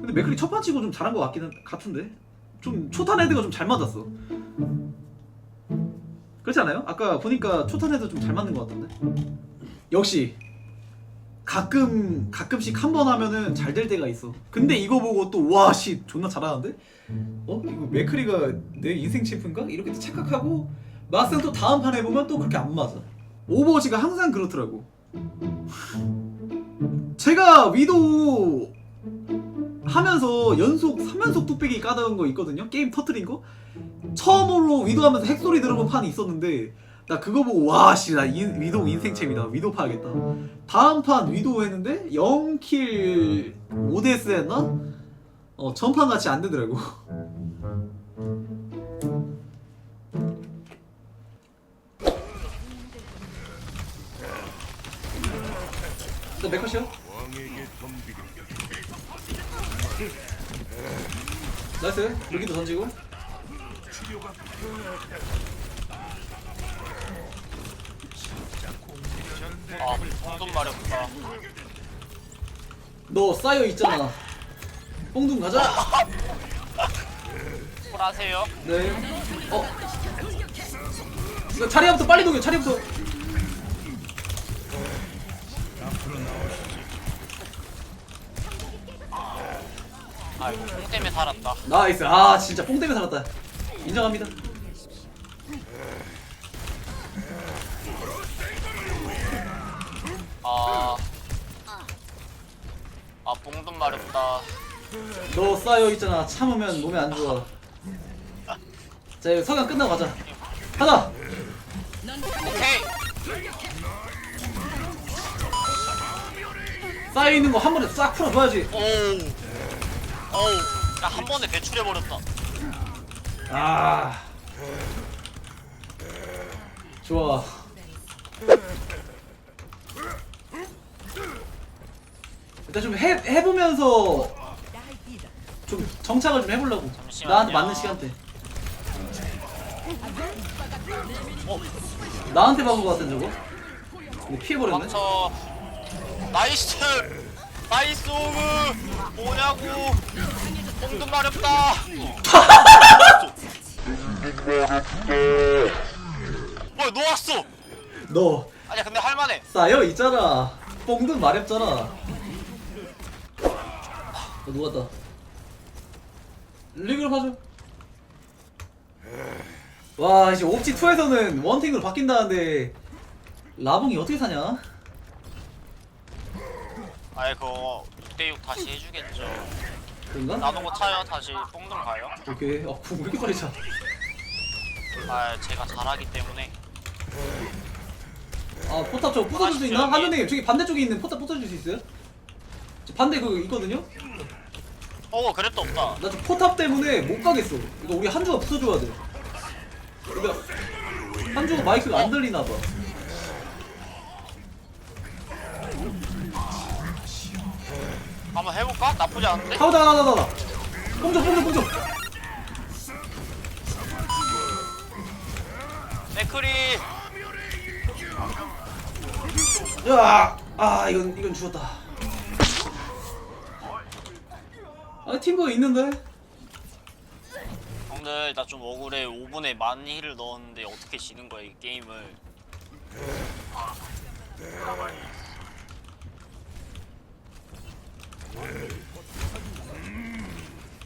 근데 맥클이 첫 판치고 좀 잘한 것 같기는 같은데 좀 초탄 헤드가 좀 잘 맞았어. 그렇지 않아요? 아까 보니까 초탄 헤드 좀 잘 맞는 것 같던데. 역시 가끔 가끔씩 한 번 하면은 잘 될 때가 있어. 근데 이거 보고 또 와씨 존나 잘하는데? 어 이거 맥크리가 내 인생 챔프인가? 이렇게 또 착각하고 막상 또 다음 판 해보면 또 그렇게 안 맞아. 오버워치가 항상 그렇더라고. 제가 위도우 하면서 연속 3연속 뚝배기 까다운 거 있거든요? 게임 터트린 거? 처음으로 위도우 하면서 핵소리 들어본 판이 있었는데 나 그거 보고 와씨 나 위도우 인생챔이다 위도우 파야겠다 다음 판 위도우 했는데 0킬 5데스 했나? 어 전판 같이 안 되더라고 나 메컷이요? 나이스 여기도 던지고 아, 공돈 마렵다. 너 쌓여 있잖아 뽕둥 가자 콜하세요. 네 어? 이거 차례부터 빨리 녹여 차례부터 아, 이거 공 때문에 살았다. 나이스. 아 진짜 뽕 때문에 살았다. 인정합니다. 아, 아, 봉돈 마렵다. 너 쌓여 있잖아. 참으면 몸에 안 좋아. 자 이거 석양 끝나고 가자. 가자! 오케이. 쌓여 있는 거 한 번에 싹 풀어줘야지. 오, 어우, 나한 번에 배출해 버렸다. 아 좋아 일단 좀 해, 해보면서 좀 정착을 좀 해보려고 잠시만요. 나한테 맞는 시간대 어? 나한테 박은 거 같은 저거? 근데 피해버렸네 망쳐. 나이스. 나이스 오브. 뭐냐고. 봉돈 마렵다. 뭐야, 너 왔어. 너 아니야, 근데 할만해. 쌓여 있잖아 뽕든 마렵잖아 너 누웠다 리그로 봐줘 와 이제 옵지 2에서는 원팅으로 바뀐다는데 라봉이 어떻게 사냐? 아이, 그거 6대6 다시 해주겠죠. 그런가? 나누고 차요, 다시 봉돈 가요. 오케이 어, 왜 이렇게 빨리 차? 아, 제가 잘하기 때문에. 아 포탑 저거 부숴줄 수 있나? 하늘님 저기 반대쪽에 있는 포탑 부숴줄 수 있어요? 저 반대 그거 있거든요? 어, 그랬도 없다. 나 지금 포탑 때문에 못 가겠어. 이거 우리 한주가 부숴줘야 돼. 그러니까 한주가 마이크가 안 들리나 봐. 한번 해볼까? 나쁘지 않은데? 가자, 가자, 가자. 뽕줘, 뽕줘, 뽕줘. 맥크리 야, 아, 이건 이건 죽었다. 아, 팀버 있는데? 오늘 나좀 억울해 5분에 만 힐을 넣었는데 어떻게 지는 거야 이 게임을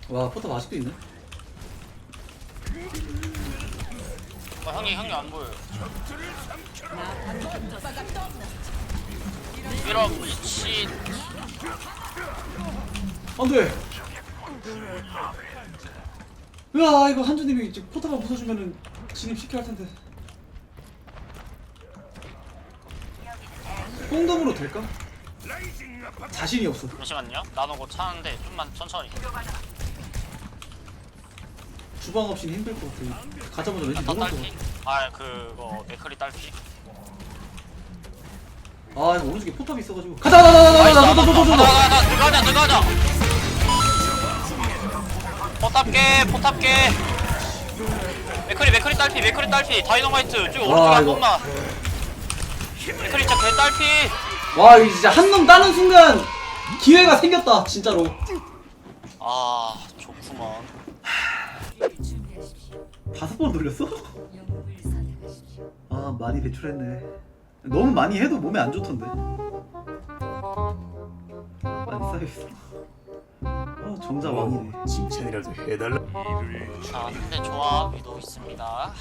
와, 포탑 아직도 있네. 어, 형이 형이 안 보여요 이런 미친 안 돼. 으아, 이거 한주님이 이제 포탑만 부숴주면은 진입 시켜야 할 텐데. 뽕덤으로 될까? 자신이 없어. 잠시만요 나누고 차는데 좀만 천천히 주방 없이는 힘들 것 같아. 가자마자 왠지 더것 딸피 같아. 아 그거 맥크리 딸피 아, 오른쪽에 포탑이 있어가지고. 가자, 가자, 가자, 가자, 가자, 가자, 가자. 가자 들어가자 들어가자 포탑 깨 포탑 깨 맥크리 맥크리 딸피 맥크리 딸피 다이너마이트 오른쪽에 와, 한 이거. 번만 맥크리 진짜 개 딸피 와, 이거 진짜 한 놈 따는 순간 기회가 생겼다 진짜로. 아 좋구만. 다섯 번 돌렸어? 아 많이 배출했네. 너무 많이 해도 몸에 안 좋던데. 많이 쌓여있어. 아 정자 왕이네. 칭찬이라도 해달라. 자 근데 조합 위도 있습니다.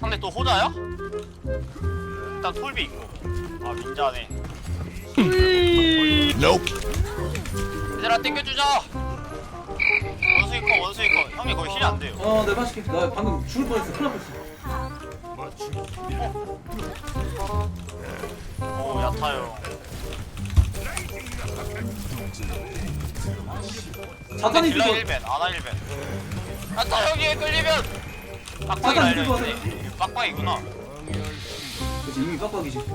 상대 또 호자야? 일단 톨비 있고 아 민자네. 얘들아 땡겨주자 원숭이 커 원숭이 커. 형이 거의 힐이 안 돼요. 어 내가 맞을게. 나 방금 죽을 뻔했어. 큰일 날 뻔했어. 오 야타요. 자탄이 죽어 1벤 아나 1벤. 야타 형이 끌리면. 빡빡이 날려 들고 있네. 빡빡이구나 그치 이미 빡빡이지 오. 오.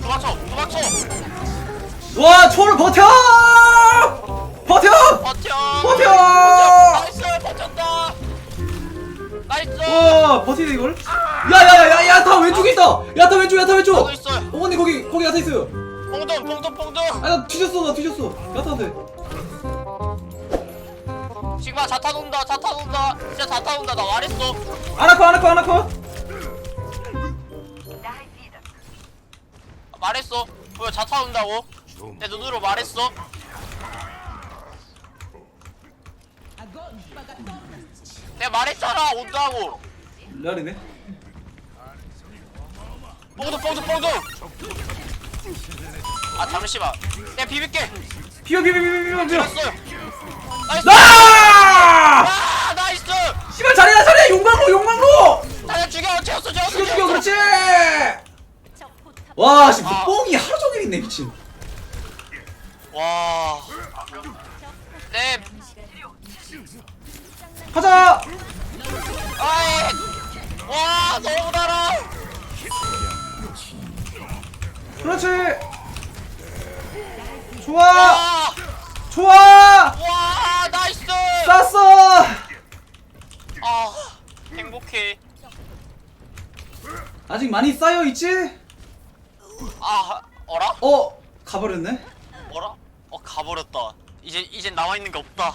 도망쳐 도망쳐. 와 초를 버텨! 버텨! 버텨! 버텨! 나이스 버텼다. 나이스. 와 버티네 이걸? 야야야야 야타 왼쪽에 있다! 야타 왼쪽 야타 왼쪽! 하고 있어요 어머니 거기 거기 야타 있어요. 뽕돈 뽕돈 뽕돈 아나 뒤졌어 나 뒤졌어. 야타한테 시그마 자탄 온다 자탄 온다. 진짜 자탄 온다. 나 말했어. 아나커 아나커 아나커 말했어. 왜 자탄 온다고? 내 눈으로 말했어. 내가 말했잖아 온다고. 레알이네. 뽕돈 뽕돈 뽕돈 아 잠시만. 내가 비빌게. 비벼 비벼 비벼 비벼 비벼 됐어요. 나이스 나아 나이스 씨발 잘해라 잘해 용광로 용광로 다들 죽여 채웠어 채웠어 죽여 죽여. 그렇지 와 씨, 아. 뽕이 하루 종일 있네 미친 와. 네. 가자 아이. 와, 너무 달아. 그렇지 좋아 와. 좋아 와, 나이스. 쌌어 아, 행복해. 아직 많이 쌓여 있지 아, 어라? 어 가버렸네 어라? 어, 가버렸다. 이제 이제 남아 있는 게 없다.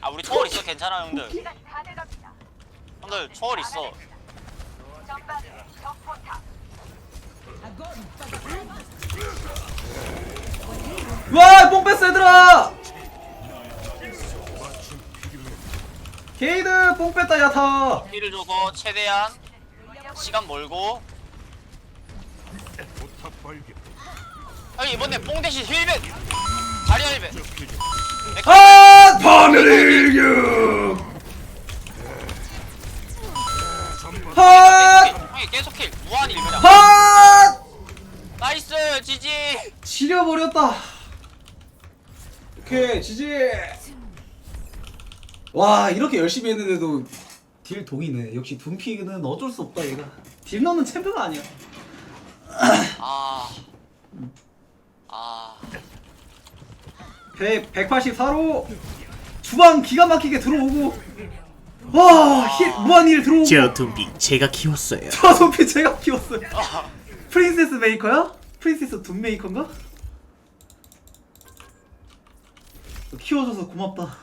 아, 우리 초월 있어. 괜찮아, 형들. 형들 초월 있어. 와뽕 뺐어 얘들아 게이드 뽕 뺐다 야타 힐을 줘서 최대한 시간 멀고. 형이 이번에 뽕 대신 힐벤. 자리야 힐벤. 아 파멸의 일격 핫 형이 계속 힐. 무한 힐벤이야. 핫 나이스 지지. 지려버렸다 오케이 지지 와 이렇게 열심히 했는데도 딜 동이네 역시 둠피는 어쩔 수 없다 얘가 딜 넣는 챔프가 아니야 아. 아. 100, 184로 주방 기가 막히게 들어오고 와 힐 무한 힐 들어오고 저 둠비 제가 키웠어요. 저 소피 제가 키웠어요 프린세스 메이커야? 프린세스 둠 메이커인가? 키워줘서 고맙다